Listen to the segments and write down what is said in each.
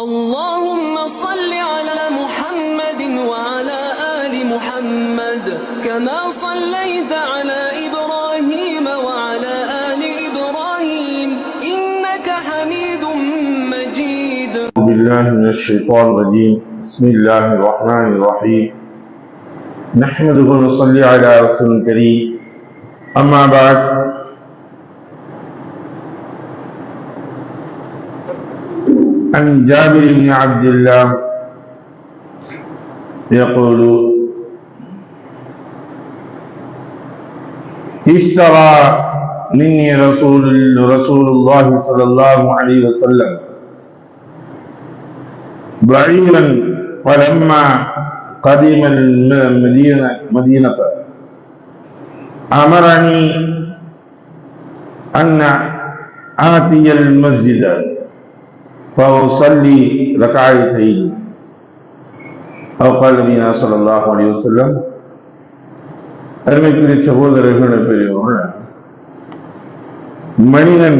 اللهم صل على محمد وعلى آل محمد كما صليت على إبراهيم وعلى آل إبراهيم إنك حميد مجيد. بالله من الشيطان الرجيم. بسم الله الرحمن الرحيم. نحمده ونصلي على رسول الكريم. أما بعد. عن جابر بن عبد الله يقول اشترى مني رسول رسول الله صلى الله عليه وسلم بعيرا فلما قدم المدينة مدينة أمرني أن آتي المسجد. فأصلي ركعتين أو قال نبينا صلى الله عليه وسلم அருமைக்குரிய சகோதரர்கள் பெரியவர்கள் மனிதன்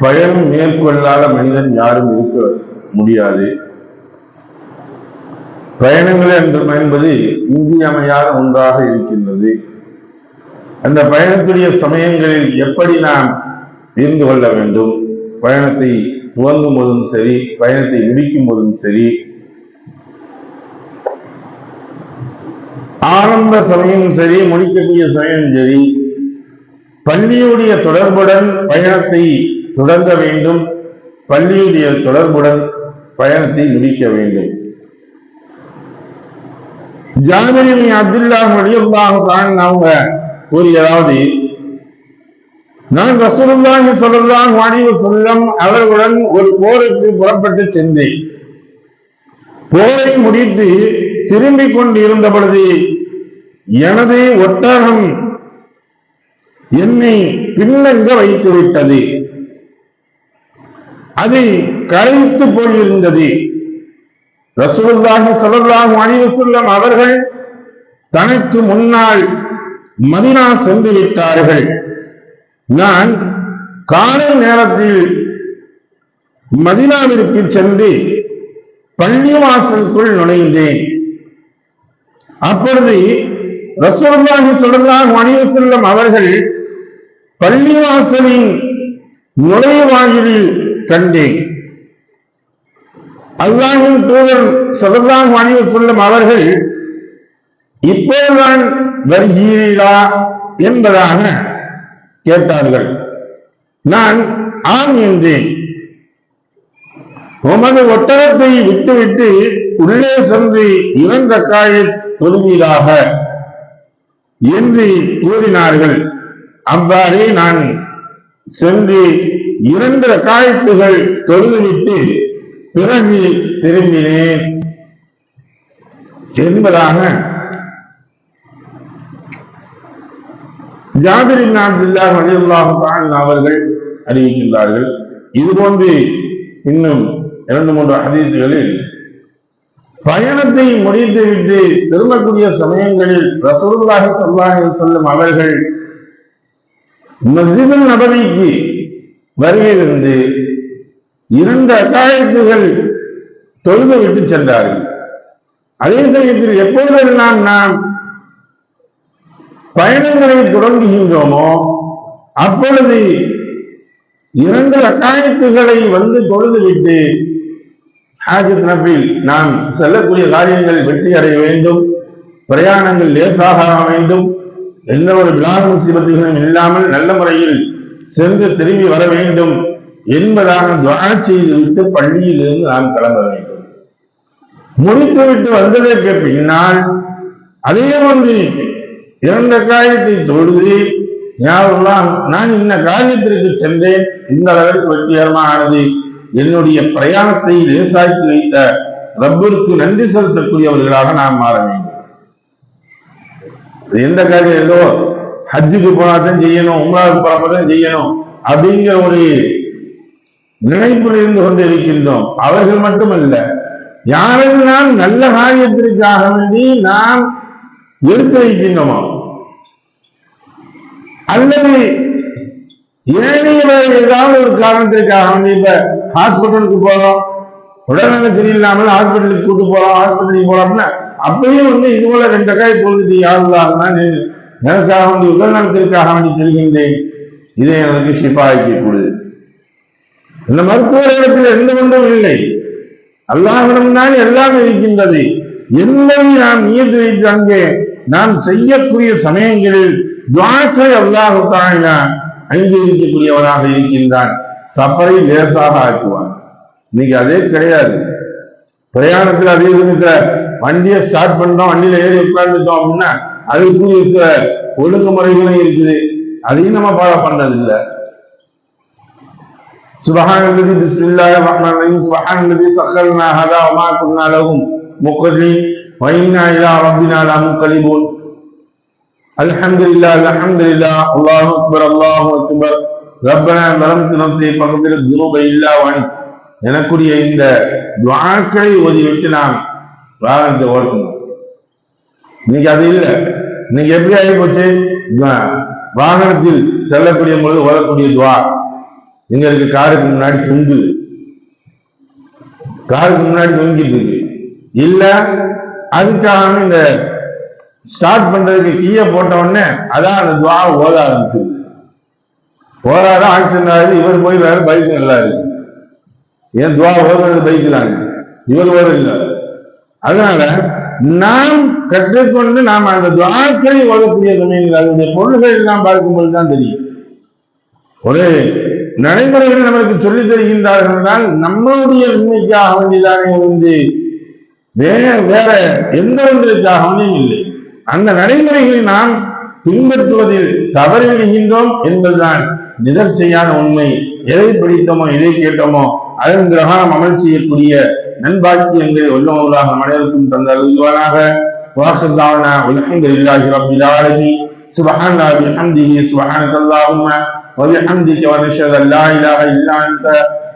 பயணம் மேற்கொள்ளாத மனிதன் யாரும் இருக்க முடியாது பயணங்கள் என்று என்பது இன்றியமையாத ஒன்றாக இருக்கின்றது அந்த பயணத்துடைய சமயங்களில் எப்படி நாம் இருந்து கொள்ள வேண்டும் பயணத்தை துவங்கும் போதும் சரி பயணத்தை முடிக்கும் போதும் சரி. ஆரம்ப சமயம் சரி முடிக்கக்கூடிய சமயம் சரி. பள்ளியுடைய தொடர்புடன் பயணத்தை தொடங்க வேண்டும். பள்ளியுடைய தொடர்புடன் பயணத்தை முடிக்க வேண்டும். ஜாமிரி அப்துல்லா அலியுல்லாஹான் அவங்க கூறியதாவது நான் ரசூலுல்லாஹி ஸல்லல்லாஹு அலைஹி வஸல்லம் அவர்களுடன் ஒரு போருக்கு புறப்பட்டு சென்றேன். போரை முடித்து திரும்பிக் கொண்டிருந்த பொழுது எனது ஒட்டகம் என்னை பின்னங்க வைத்து விட்டது. அது கரைத்து போயிருந்தது. ரசூலுல்லாஹி ஸல்லல்லாஹு அலைஹி வஸல்லம் அவர்கள் தனக்கு முன்னால் மதினா சென்று விட்டார்கள். நான் காலை நேரத்தில் மதினாவிற்கு சென்று பள்ளிவாசலுக்குள் நுழைந்தேன். அப்பொழுது ரசோல்லாஹி ஸல்லல்லாஹு அலைஹி வஸல்லம் அவர்கள் பள்ளிவாசலின் நுழைவாயிலில் கண்டேன். அல்லாஹின் தூதர் ஸல்லல்லாஹு அலைஹி சொல்லும் அவர்கள் இப்போதுதான் வருகிறீரா என்பதாக கேட்டார்கள். நான் ஆம் என்றேன். உமது ஒட்டகத்தை விட்டுவிட்டு உள்ளே சென்று இறந்த காயை தொழுவீராக என்று கூறினார்கள். அவ்வாறே நான் சென்று இரண்டு காயத்துகள் தொழுதுவிட்டு பிறகு திரும்பினேன் என்பதாக ஜாபிரின் அப்துல்லா அலியுல்லாஹு அவர்கள் அறிவிக்கின்றார்கள். இது போன்று இன்னும் இரண்டு மூன்று ஹதீத்துகளில் பயணத்தை முடித்துவிட்டு திரும்பக்கூடிய சமயங்களில் ரசூலுல்லாஹி சொல்லாக செல்லும் அவர்கள் மஸ்ஜிதுல் நபவிக்கு வருகையிலிருந்து இரண்டு அக்காயத்துகள் தொழுது விட்டு சென்றார்கள். அதே சமயத்தில் எப்பொழுதெல்லாம் நாம் பயணங்களை தொடங்குகின்றோமோ அப்பொழுது இரண்டு அக்காயத்துகளை வந்து தொழுதுவிட்டு ஹாஜத் நபில் நாம் செல்லக்கூடிய காரியங்கள் வெற்றி அடைய வேண்டும் பிரயாணங்கள் லேசாக வேண்டும் எந்த ஒரு விழாத முசீபத்துகளும் இல்லாமல் நல்ல முறையில் சென்று திரும்பி வர வேண்டும் என்பதாக துவா செய்துவிட்டு பள்ளியிலிருந்து நாம் கிளம்ப வேண்டும். முடித்துவிட்டு வந்ததற்கு பின்னால் அதே ஒன்று இரண்ட காரியத்தை தொழுது யாரெல்லாம் நான் இந்த காரியத்திற்கு சென்றேன் இந்த அளவிற்கு வெற்றிகரமானது என்னுடைய பிரயாணத்தை லேசாக்கி வைத்த ரப்பருக்கு நன்றி செலுத்தக்கூடியவர்களாக நாம் மாற வேண்டும். எந்த காரியம்? ஏதோ ஹஜ்ஜுக்கு போனாதான் செய்யணும் உங்களாவுக்கு போறப்பதான் செய்யணும் அப்படிங்கிற ஒரு நினைப்பில் இருந்து கொண்டு இருக்கின்றோம். அவர்கள் மட்டுமல்ல யாரெல்லாம் நல்ல காரியத்திற்காக வேண்டி நான் எடுத்து வைக்கின்றோமோ அல்லது ஏனைய ஏதாவது ஒரு காரணத்திற்காக வந்து இப்ப ஹாஸ்பிட்டலுக்கு போறோம். உடல்நலம் சரியில்லாமல் ஹாஸ்பிட்டலுக்கு கூட்டு போறோம் ஹாஸ்பிட்டலுக்கு போறோம் அப்படின்னா அப்பயும் வந்து இது போல ரெண்டு காய் பொழுது யாருதான் எனக்காக வந்து உடல் நலத்திற்காக வேண்டி செல்கின்றேன். இதை எனக்கு ஷிஃபாய்க்கு கொடு. இந்த மருத்துவரிடத்தில் எந்த ஒன்றும் இல்லை. அல்லாஹிடம்தான் எல்லாம் இருக்கின்றது. என்பதை நாம் நீர் வைத்து அங்கே நாம் செய்யக்கூடிய சமயங்களில் துவாக்களை அல்லாஹு தாயினா அங்கீகரிக்கக்கூடியவனாக இருக்கின்றான் சப்பரை லேசாக ஆக்குவான் இன்னைக்கு அதே கிடையாது பிரயாணத்தில் அதே சமயத்துல வண்டியை ஸ்டார்ட் பண்றோம் வண்டியில ஏறி உட்கார்ந்துட்டோம் அப்படின்னா அதுக்குரிய சில ஒழுங்குமுறைகளும் இருக்குது அதையும் நம்ம ஃபாலோ பண்றது இல்ல سبحان الذي بسم الله الرحمن الرحيم سبحان الذي سخرنا هذا وما كنا لهم مقرنين وإنا إلى ربنا لمنقلبون الحمد لله الحمد لله الله أكبر الله أكبر ربنا ظلمت نفسي فاغفر الذنوب إلا وأنت எனக்குரிய இந்த துவாக்களை ஓதிவிட்டு நாம் வாகனத்தை ஓட்டணும் இன்னைக்கு அது இல்லை இன்னைக்கு எப்படி ஆகி போச்சு துவா- வாகனத்தில் செல்லக்கூடிய பொழுது ஓதக்கூடிய துவா எங்க இருக்கு காருக்கு முன்னாடி தொங்குது காருக்கு முன்னாடி தொங்கிட்டு இருக்கு இல்ல அதுக்காக இந்த ஸ்டார்ட் பண்றதுக்கு கீயை போட்ட உடனே அதான் அந்த துவா ஓத ஆரம்பிச்சது ஓதாத ஆக்சிடென்ட் ஆகுது இவர் போய் வேற பைக் நல்லா இருக்கு ஏன் துவா ஓதுறது பைக் தாங்க இவர் இல்லை அதனால நாம் கற்றுக்கொண்டு நாம் அந்த துவாக்களை ஓதக்கூடிய சமயங்கள் அதனுடைய பொருள்கள் எல்லாம் பார்க்கும்போது தான் தெரியும். ஒரு நடைமுறைகள் நமக்கு சொல்லித் தருகின்றார்கள் என்றால் நம்மளுடைய உண்மைக்காக வேண்டிதானே வந்து வேற வேற எந்த ஒன்றிற்காகவும் இல்லை அந்த நடைமுறைகளை நாம் பின்பற்றுவதில் தவறிவிடுகின்றோம் என்பதுதான் நிதர்ச்சையான உண்மை எதை படித்தோமோ எதை கேட்டோமோ அதன் பிரகாரம் அமல் செய்யக்கூடிய நண்பாக்கியங்களை வல்லவர்களாக நம் அனைவருக்கும் தந்த அழுதுவானாக வாசந்தாவனா உலகங்களில்லாஹி ரப்பில் ஆலமீன் سبحان الله بحمده سبحانك اللهم وبحمدك ونشهد ان لا اله الا انت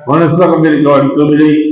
ونستغفرك ونتوب اليك